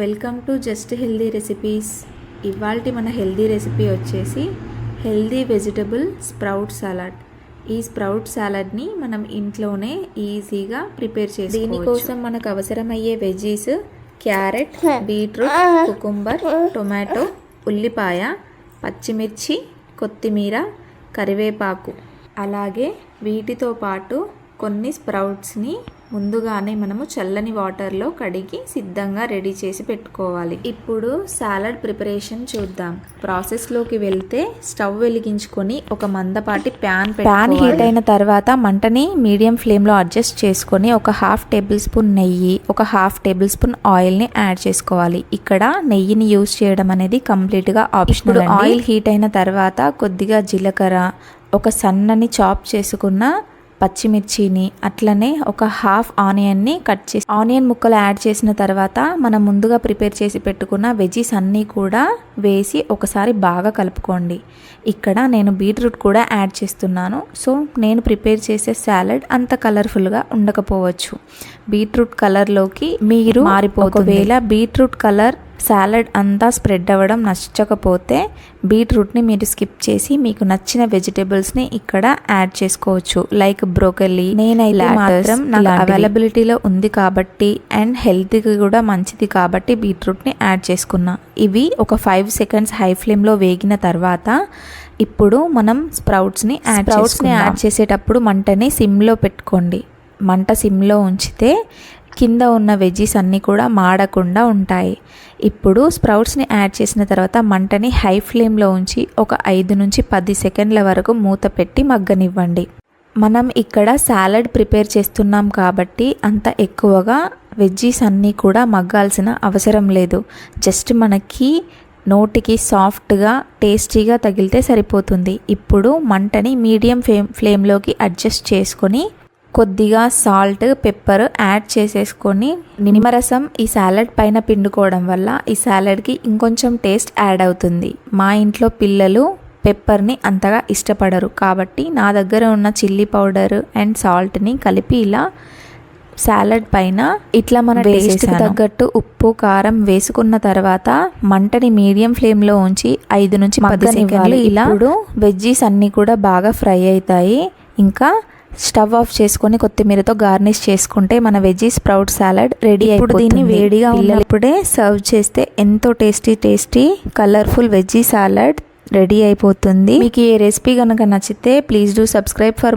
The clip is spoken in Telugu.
Welcome to just healthy recipes. ఇవాల్టి మన హెల్దీ రెసిపీ వచ్చేసి హెల్దీ వెజిటబుల్ స్ప్రౌట్ సలాడ్. ఈ స్ప్రౌట్ సలాడ్ని మనం ఇంట్లోనే ఈజీగా ప్రిపేర్ చేసి దీనికోసం మనకు అవసరమయ్యే veggies carrot beetroot cucumber tomato ఉల్లిపాయ పచ్చిమిర్చి కొత్తిమీర కరివేపాకు. అలాగే వీటితో పాటు కొన్ని స్ప్రౌట్స్ని ముందుగానే మనము చల్లని వాటర్లో కడిగి సిద్ధంగా రెడీ చేసి పెట్టుకోవాలి. ఇప్పుడు సాలడ్ ప్రిపరేషన్ చూద్దాం. ప్రాసెస్లోకి వెళ్తే స్టవ్ వెలిగించుకొని ఒక మందపాటి ప్యాన్ ప్యాన్ హీట్ అయిన తర్వాత మంటని మీడియం ఫ్లేమ్లో అడ్జస్ట్ చేసుకొని ఒక హాఫ్ టేబుల్ స్పూన్ నెయ్యి ఒక హాఫ్ టేబుల్ స్పూన్ ఆయిల్ని యాడ్ చేసుకోవాలి. ఇక్కడ నెయ్యిని యూస్ చేయడం అనేది కంప్లీట్గా ఆప్షనల్ ఆయిల్ హీట్ అయిన తర్వాత కొద్దిగా జీలకర్ర ఒక సన్నని చాప్ చేసుకున్న పచ్చిమిర్చిని అట్లనే ఒక హాఫ్ ఆనియన్ని కట్ చేసి ఆనియన్ ముక్కలు యాడ్ చేసిన తర్వాత మనం ముందుగా ప్రిపేర్ చేసి పెట్టుకున్న వెజీస్ అన్నీ కూడా వేసి ఒకసారి బాగా కలుపుకోండి. ఇక్కడ నేను బీట్రూట్ కూడా యాడ్ చేస్తున్నాను. సో నేను ప్రిపేర్ చేసే సాలడ్ అంత కలర్ఫుల్గా ఉండకపోవచ్చు. బీట్రూట్ కలర్లోకి మీరు మారిపోతుంది. ఒకవేళ బీట్రూట్ కలర్ సాలడ్ అంతా స్ప్రెడ్ అవ్వడం నచ్చకపోతే బీట్రూట్ని మీరు స్కిప్ చేసి మీకు నచ్చిన వెజిటేబుల్స్ని ఇక్కడ యాడ్ చేసుకోవచ్చు. లైక్ బ్రోకలీ నేనైతే మాత్రం నాకు అవైలబిలిటీలో ఉంది కాబట్టి అండ్ హెల్త్కి కూడా మంచిది కాబట్టి బీట్రూట్ని యాడ్ చేసుకున్నా. ఇవి ఒక ఫైవ్ సెకండ్స్ హై ఫ్లేమ్లో వేగిన తర్వాత ఇప్పుడు మనం స్ప్రౌట్స్ని యాడ్ స్ప్రౌట్స్ని యాడ్ చేసేటప్పుడు మంటని సిమ్లో పెట్టుకోండి. మంట సిమ్లో ఉంచితే కింద ఉన్న వెజ్జీస్ అన్నీ కూడా మాడకుండా ఉంటాయి. ఇప్పుడు స్ప్రౌట్స్ని యాడ్ చేసిన తర్వాత మంటని హై ఫ్లేమ్లో ఉంచి ఒక ఐదు నుంచి పది సెకండ్ల వరకు మూత పెట్టి మగ్గనివ్వండి. మనం ఇక్కడ సాలడ్ ప్రిపేర్ చేస్తున్నాం కాబట్టి అంత ఎక్కువగా వెజ్జీస్ అన్నీ కూడా మగ్గాల్సిన అవసరం లేదు. జస్ట్ మనకి నోటికి సాఫ్ట్గా టేస్టీగా తగిలితే సరిపోతుంది. ఇప్పుడు మంటని మీడియం ఫ్లేమ్ ఫ్లేమ్లోకి అడ్జస్ట్ చేసుకొని కొద్దిగా సాల్ట్ పెప్పర్ యాడ్ చేసేసుకొని నిమ్మరసం ఈ సాలడ్ పైన పిండుకోవడం వల్ల ఈ సాలడ్కి ఇంకొంచెం టేస్ట్ యాడ్ అవుతుంది. మా ఇంట్లో పిల్లలు పెప్పర్ని అంతగా ఇష్టపడరు కాబట్టి నా దగ్గర ఉన్న చిల్లీ పౌడర్ అండ్ సాల్ట్ని కలిపి ఇలా సాలడ్ పైన ఇట్లా మన టేస్ట్ తగ్గట్టు ఉప్పు కారం వేసుకున్న తర్వాత మంటని మీడియం ఫ్లేమ్లో ఉంచి ఐదు నుంచి పది సెకండ్లు ఇలా వెజ్జీస్ అన్నీ కూడా బాగా ఫ్రై అవుతాయి. ఇంకా స్టవ్ ఆఫ్ చేసుకొని కొత్తిమీరతో గార్నిష్ చేసుకుంటే మన వెజీ స్ప్రౌట్ సాలడ్ రెడీ అయిపోతుంది దీన్ని వేడిగా ఉన్నప్పుడే సర్వ్ చేస్తే ఎంతో tasty tasty colourful veggie salad ready అయిపోతుంది. మీకు ఈ రెసిపీ కనుక నచ్చితే ప్లీజ్ డూ సబ్స్క్రైబ్ ఫర్